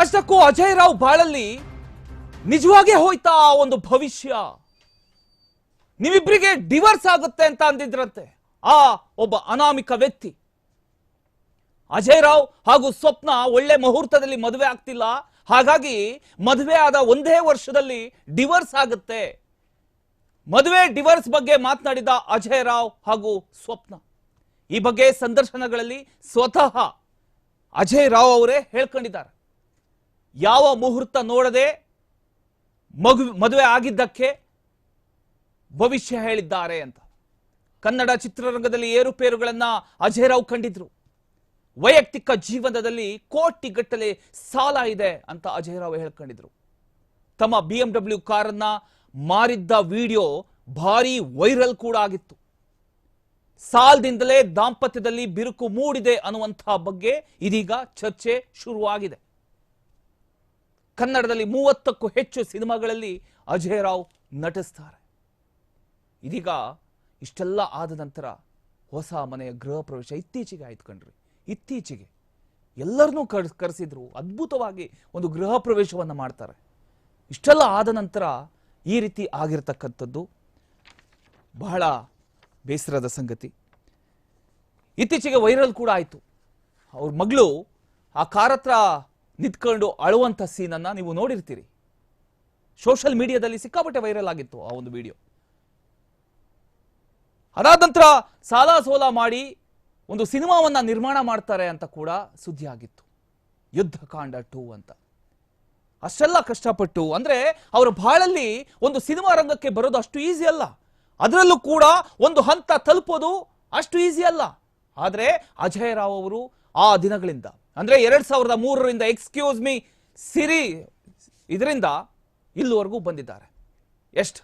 ಅಷ್ಟಕ್ಕೂ ಅಜಯ್ ರಾವ್ ಬಾಳಲ್ಲಿ ನಿಜವಾಗೇ ಹೋಯ್ತಾ ಒಂದು ಭವಿಷ್ಯ. ನಿಮ್ಮಿಬ್ಬರಿಗೆ ಡಿವರ್ಸ್ ಆಗುತ್ತೆ ಅಂತ ಅಂದಿದ್ರಂತೆ ಆ ಒಬ್ಬ ಅನಾಮಿಕ ವ್ಯಕ್ತಿ. ಅಜಯ್ ರಾವ್ ಹಾಗೂ ಸ್ವಪ್ನ ಒಳ್ಳೆ ಮುಹೂರ್ತದಲ್ಲಿ ಮದುವೆ ಆಗ್ತಿಲ್ಲ. ಹಾಗಾಗಿ ಮದುವೆ ಆದ ಒಂದೇ ವರ್ಷದಲ್ಲಿ ಡಿವರ್ಸ್ ಆಗುತ್ತೆ. ಮದುವೆ ಡಿವರ್ಸ್ ಬಗ್ಗೆ ಮಾತನಾಡಿದ ಅಜಯ್ ರಾವ್ ಹಾಗೂ ಸ್ವಪ್ನ. ಈ ಬಗ್ಗೆ ಸಂದರ್ಶನಗಳಲ್ಲಿ ಸ್ವತಃ ಅಜಯ್ ರಾವ್ ಅವರೇ ಹೇಳ್ಕೊಂಡಿದ್ದಾರೆ. ಯಾವ ಮುಹೂರ್ತ ನೋಡದೆ ಮಗು, ಮದುವೆ ಆಗಿದ್ದಕ್ಕೆ ಭವಿಷ್ಯ ಹೇಳಿದ್ದಾರೆ ಅಂತ. ಕನ್ನಡ ಚಿತ್ರರಂಗದಲ್ಲಿ ಏರುಪೇರುಗಳನ್ನು ಅಜಯ್ ರಾವ್ ಕಂಡಿದ್ರು. ವೈಯಕ್ತಿಕ ಜೀವನದಲ್ಲಿ ಕೋಟಿಗಟ್ಟಲೆ ಸಾಲ ಇದೆ ಅಂತ ಅಜಯ್ ರಾವ್ ಹೇಳ್ಕೊಂಡಿದ್ರು. ತಮ್ಮ ಬಿ ಎಂ ಡಬ್ಲ್ಯೂ ಕಾರನ್ನ ಮಾರಿದ್ದ ವಿಡಿಯೋ ಭಾರಿ ವೈರಲ್ ಕೂಡ ಆಗಿತ್ತು. ಸಾಲದಿಂದಲೇ ದಾಂಪತ್ಯದಲ್ಲಿ ಬಿರುಕು ಮೂಡಿದೆ ಅನ್ನುವಂಥ ಬಗ್ಗೆ ಇದೀಗ ಚರ್ಚೆ ಶುರುವಾಗಿದೆ. ಕನ್ನಡದಲ್ಲಿ ಮೂವತ್ತಕ್ಕೂ ಹೆಚ್ಚು ಸಿನಿಮಾಗಳಲ್ಲಿ ಅಜಯ್ ರಾವ್ ನಟಿಸ್ತಾರೆ. ಇದೀಗ ಇಷ್ಟೆಲ್ಲ ಆದ ನಂತರ ಹೊಸ ಮನೆಯ ಗೃಹ ಪ್ರವೇಶ ಇತ್ತೀಚೆಗೆ ಆಯ್ತು ಕಣ್ರಿ. ಇತ್ತೀಚೆಗೆ. ಎಲ್ಲರನ್ನೂ ಕರ್, ಕರೆಸಿದ್ರು. ಅದ್ಭುತವಾಗಿ ಒಂದು ಗೃಹ ಪ್ರವೇಶವನ್ನು ಮಾಡ್ತಾರೆ. ಇಷ್ಟೆಲ್ಲ ಆದ ನಂತರ ಈ ರೀತಿ ಆಗಿರ್ತಕ್ಕಂಥದ್ದು ಬಹಳ ಬೇಸರದ ಸಂಗತಿ. ಇತ್ತೀಚೆಗೆ ವೈರಲ್ ಕೂಡ ಆಯಿತು. ಅವ್ರ ಮಗಳು ಆ ಕಾರತ್ರ ನಿಂತ್ಕೊಂಡು ಅಳುವಂಥ ಸೀನನ್ನು ನೀವು ನೋಡಿರ್ತೀರಿ. ಸೋಷಿಯಲ್ ಮೀಡಿಯಾದಲ್ಲಿ ಸಿಕ್ಕಾಪಟ್ಟೆ ವೈರಲ್ ಆಗಿತ್ತು ಆ ಒಂದು ವಿಡಿಯೋ. ಅದಾದ ನಂತರ ಸಾಲ ಸೋಲ ಮಾಡಿ ಒಂದು ಸಿನಿಮಾವನ್ನ ನಿರ್ಮಾಣ ಮಾಡ್ತಾರೆ ಅಂತ ಕೂಡ ಸುದ್ದಿ ಆಗಿತ್ತು. ಯುದ್ಧಕಾಂಡ ಟೂ ಅಂತ. ಅಷ್ಟೆಲ್ಲ ಕಷ್ಟಪಟ್ಟು ಅಂದ್ರೆ ಅವರ ಬಾಳಲ್ಲಿ ಒಂದು ಸಿನಿಮಾ ರಂಗಕ್ಕೆ ಬರೋದು ಅಷ್ಟು ಈಸಿ ಅಲ್ಲ. ಅದರಲ್ಲೂ ಕೂಡ ಒಂದು ಹಂತ ತಲುಪೋದು ಅಷ್ಟು ಈಸಿ ಅಲ್ಲ. ಆದ್ರೆ ಅಜಯ್ ರಾವ್ ಅವರು ಆ ದಿನಗಳಿಂದ ಅಂದ್ರೆ ಎರಡ್ ಸಾವಿರದ ಮೂರರಿಂದ ಎಕ್ಸ್ಕ್ಯೂಸ್ ಮೀ ಸಿರಿ ಇದರಿಂದ ಇಲ್ಲಿವರೆಗೂ ಬಂದಿದ್ದಾರೆ. ಎಷ್ಟು?